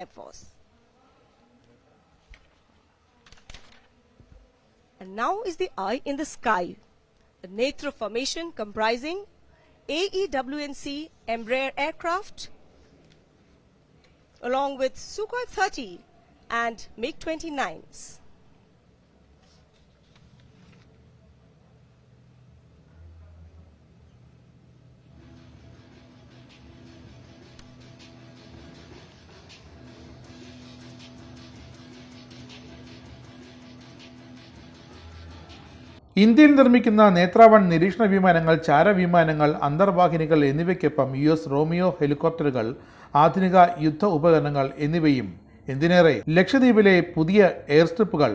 apples. And now is the eye in the sky, a NATO formation comprising AEWNC Embraer aircraft along with Sukhoi 30 and MiG-29s. ഇന്ത്യയിൽ നിർമ്മിക്കുന്ന നേത്രാവൺ നിരീക്ഷണ വിമാനങ്ങൾ ചാര വിമാനങ്ങൾ അന്തർവാഹിനികൾ എന്നിവയ്ക്കൊപ്പം യു എസ് റോമിയോ ഹെലികോപ്റ്ററുകൾ ആധുനിക യുദ്ധ ഉപകരണങ്ങൾ എന്നിവയും എന്തിനേറെ? ലക്ഷദ്വീപിലെ പുതിയ എയർ സ്ട്രിപ്പുകൾ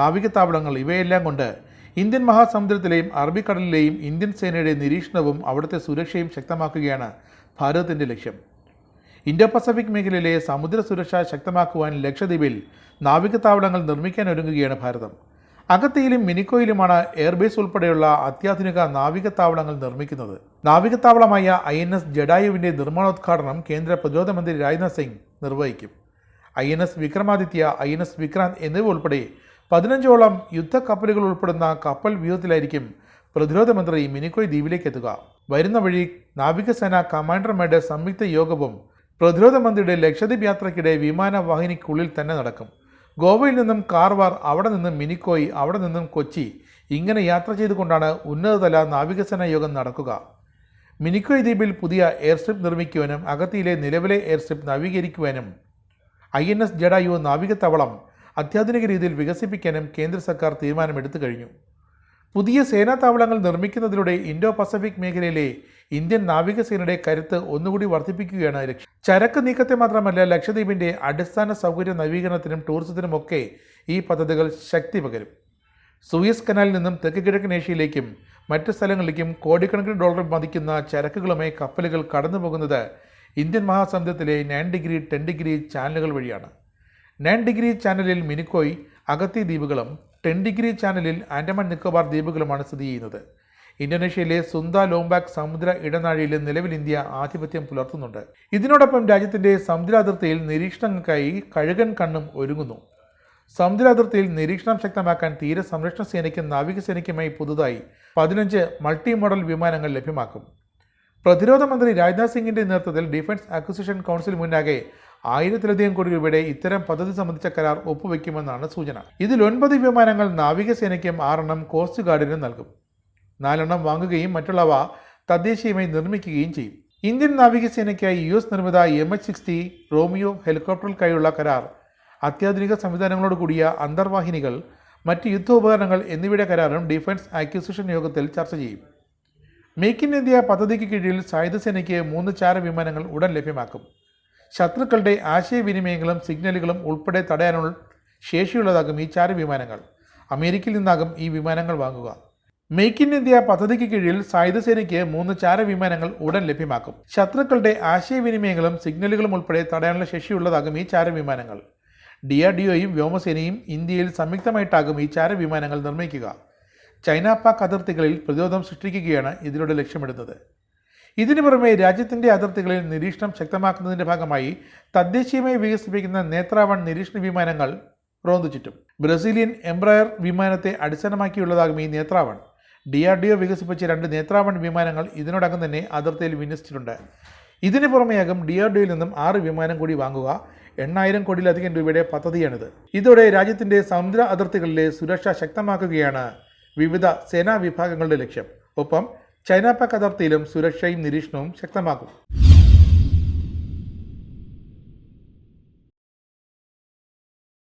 നാവികത്താവളങ്ങൾ ഇവയെല്ലാം കൊണ്ട് ഇന്ത്യൻ മഹാസമുദ്രത്തിലെയും അറബിക്കടലിലെയും ഇന്ത്യൻ സേനയുടെ നിരീക്ഷണവും അവിടുത്തെ സുരക്ഷയും ശക്തമാക്കുകയാണ് ഭാരതത്തിന്റെ ലക്ഷ്യം. ഇന്തോ പസഫിക് മേഖലയിലെ സമുദ്ര സുരക്ഷ ശക്തമാക്കുവാൻ ലക്ഷദ്വീപിൽ നാവികത്താവളങ്ങൾ നിർമ്മിക്കാൻ ഒരുങ്ങുകയാണ് ഭാരതം. അഗത്തിയിലും മിനിക്കോയിലുമാണ് എയർബേസ് ഉൾപ്പെടെയുള്ള അത്യാധുനിക നാവികത്താവളങ്ങൾ നിർമ്മിക്കുന്നത്. നാവികത്താവളമായ ഐ എൻ എസ് ജഡായുവിന്റെ നിർമ്മാണോദ്ഘാടനം കേന്ദ്ര പ്രതിരോധ മന്ത്രി രാജ്നാഥ് സിംഗ് നിർവഹിക്കും. I N S Vikramaditya I N S Vikrant എന്നിവ ഉൾപ്പെടെ പതിനഞ്ചോളം യുദ്ധക്കപ്പലുകൾ ഉൾപ്പെടുന്ന കപ്പൽ വ്യൂഹത്തിലായിരിക്കും പ്രതിരോധ മന്ത്രി മിനിക്കോയ് ദ്വീപിലേക്ക് എത്തുക. വരുന്ന വഴി നാവികസേന കമാൻഡർമാരുടെ സംയുക്ത യോഗവും പ്രതിരോധ മന്ത്രിയുടെ ലക്ഷദ്വീപ് യാത്രയ്ക്കിടെ വിമാനവാഹിനിക്കുള്ളിൽ തന്നെ നടക്കും. ഗോവയിൽ നിന്നും കാർവാർ അവിടെ നിന്നും മിനിക്കോയ് അവിടെ നിന്നും കൊച്ചി ഇങ്ങനെ യാത്ര ചെയ്തുകൊണ്ടാണ് ഉന്നതതല നാവികസേനാ യോഗം നടക്കുക. മിനിക്കോയ് ദ്വീപിൽ പുതിയ എയർ സ്ട്രിപ്പ് നിർമ്മിക്കുവാനും അഗത്തിയിലെ നിലവിലെ എയർ സ്ട്രിപ്പ് നവീകരിക്കുവാനും ഐ എൻ എസ് ജഡായു നാവികത്താവളം അത്യാധുനിക രീതിയിൽ വികസിപ്പിക്കാനും കേന്ദ്ര സർക്കാർ തീരുമാനമെടുത്തു കഴിഞ്ഞു. പുതിയ സേനാ താവളങ്ങൾ നിർമ്മിക്കുന്നതിലൂടെ ഇൻഡോ പസഫിക് മേഖലയിലെ ഇന്ത്യൻ നാവികസേനയുടെ കരുത്ത് ഒന്നുകൂടി വർദ്ധിപ്പിക്കുകയാണ് ലക്ഷ്യം. ചരക്ക് നീക്കത്തെ മാത്രമല്ല ലക്ഷദ്വീപിന്റെ അടിസ്ഥാന സൗകര്യ നവീകരണത്തിനും ടൂറിസത്തിനുമൊക്കെ ഈ പദ്ധതികൾ ശക്തി പകരും. സൂയസ് കനാലിൽ നിന്നും തെക്ക് കിഴക്കൻ ഏഷ്യയിലേക്കും മറ്റ് സ്ഥലങ്ങളിലേക്കും കോടിക്കണക്കിന് ഡോളർ മതിക്കുന്ന ചരക്കുകളുമായി കപ്പലുകൾ കടന്നു പോകുന്നത് ഇന്ത്യൻ മഹാസമുദ്രത്തിലെ നയൻ ഡിഗ്രി ടെൻ ഡിഗ്രി ചാനലുകൾ വഴിയാണ്. നയൻ ഡിഗ്രി ചാനലിൽ മിനിക്കോയ് അഗത്തി ദ്വീപുകളും ടെൻ ഡിഗ്രി ചാനലിൽ ആൻഡമാൻ നിക്കോബാർ ദ്വീപുകളുമാണ് സ്ഥിതി ചെയ്യുന്നത്. ഇന്തോനേഷ്യയിലെ സുന്ദ ലോംബാക് സമുദ്ര ഇടനാഴിയിൽ നിലവിൽ ഇന്ത്യ ആധിപത്യം പുലർത്തുന്നുണ്ട്. ഇതിനോടൊപ്പം രാജ്യത്തിന്റെ സമുദ്രാതിർത്തിയിൽ നിരീക്ഷണങ്ങൾക്കായി കഴുകൻ കണ്ണും ഒരുങ്ങുന്നു. സമുദ്രാതിർത്തിയിൽ നിരീക്ഷണം ശക്തമാക്കാൻ തീര സംരക്ഷണ സേനയ്ക്കും നാവികസേനയ്ക്കുമായി പുതുതായി പതിനഞ്ച് മൾട്ടി മോഡൽ വിമാനങ്ങൾ ലഭ്യമാക്കും. പ്രതിരോധ മന്ത്രി രാജ്നാഥ് സിംഗിന്റെ നേതൃത്വത്തിൽ ഡിഫൻസ് അക്വിസിഷൻ കൗൺസിൽ മുന്നാകെ ആയിരത്തിലധികം കോടി രൂപയുടെ ഇത്തരം പദ്ധതി സംബന്ധിച്ച കരാർ ഒപ്പുവെക്കുമെന്നാണ് സൂചന. ഇതിൽ ഒൻപത് വിമാനങ്ങൾ നാവികസേനയ്ക്കും ആറെണ്ണം കോസ്റ്റ് ഗാർഡിനും നൽകും. നാലെണ്ണം വാങ്ങുകയും മറ്റുള്ളവ തദ്ദേശീയമായി നിർമ്മിക്കുകയും ചെയ്യും. ഇന്ത്യൻ നാവികസേനയ്ക്കായി യു എസ് നിർമ്മിത എം എച്ച് സിക്സ്റ്റി റോമിയോ ഹെലികോപ്റ്ററുകൾക്കായുള്ള കരാർ അത്യാധുനിക സംവിധാനങ്ങളോട് കൂടിയ അന്തർവാഹിനികൾ മറ്റ് യുദ്ധോപകരണങ്ങൾ എന്നിവയുടെ കരാറും ഡിഫൻസ് അക്വിസിഷൻ യോഗത്തിൽ ചർച്ച ചെയ്യും. മേക്ക് ഇൻ ഇന്ത്യ പദ്ധതിക്ക് കീഴിൽ സായുധസേനയ്ക്ക് മൂന്ന് ചാര വിമാനങ്ങൾ ഉടൻ ലഭ്യമാക്കും. ശത്രുക്കളുടെ ആശയവിനിമയങ്ങളും സിഗ്നലുകളും ഉൾപ്പെടെ തടയാനുള്ള ശേഷിയുള്ളതാകും ഈ ചാര വിമാനങ്ങൾ. അമേരിക്കയിൽ നിന്നാകും ഈ വിമാനങ്ങൾ വാങ്ങുക. മേക്ക് ഇൻ ഇന്ത്യ പദ്ധതിക്ക് കീഴിൽ സായുധസേനയ്ക്ക് മൂന്ന് ചാര വിമാനങ്ങൾ ഉടൻ ലഭ്യമാക്കും. ശത്രുക്കളുടെ ആശയവിനിമയങ്ങളും സിഗ്നലുകളും ഉൾപ്പെടെ തടയാനുള്ള ശേഷിയുള്ളതാകും ഈ ചാര വിമാനങ്ങൾ ഡി ആർ ഡി ഒയും വ്യോമസേനയും ഇന്ത്യയിൽ സംയുക്തമായിട്ടാകും ഈ ചാര വിമാനങ്ങൾ നിർമ്മിക്കുക. ചൈന പാക് അതിർത്തികളിൽ പ്രതിരോധം സൃഷ്ടിക്കുകയാണ് ഇതിലൂടെ ലക്ഷ്യമിടുന്നത്. ഇതിനു പുറമെ രാജ്യത്തിന്റെ അതിർത്തികളിൽ നിരീക്ഷണം ശക്തമാക്കുന്നതിന്റെ ഭാഗമായി തദ്ദേശീയമായി വികസിപ്പിക്കുന്ന നേത്രാവൺ നിരീക്ഷണ വിമാനങ്ങൾ റോന്തു ചുറ്റും. ബ്രസീലിയൻ എംബ്രയർ വിമാനത്തെ അടിസ്ഥാനമാക്കിയുള്ളതാകും ഈ Netra one. D R D O വികസിപ്പിച്ച രണ്ട് നേത്രാവൺ വിമാനങ്ങൾ ഇതിനോടകം തന്നെ അതിർത്തിയിൽ വിന്യസിച്ചിട്ടുണ്ട്. ഇതിനു പുറമെയാകും ഡി ആർ ഡിയിൽ നിന്നും ആറ് വിമാനം കൂടി വാങ്ങുക. എണ്ണായിരം കോടിയിലധികം രൂപയുടെ പദ്ധതിയാണിത്. ഇതോടെ രാജ്യത്തിന്റെ സമുദ്ര അതിർത്തികളിലെ സുരക്ഷ ശക്തമാക്കുകയാണ് വിവിധ സേനാ വിഭാഗങ്ങളുടെ ലക്ഷ്യം. ഒപ്പം ചൈന പാക് അതിർത്തിയിലും സുരക്ഷയും നിരീക്ഷണവും ശക്തമാക്കും.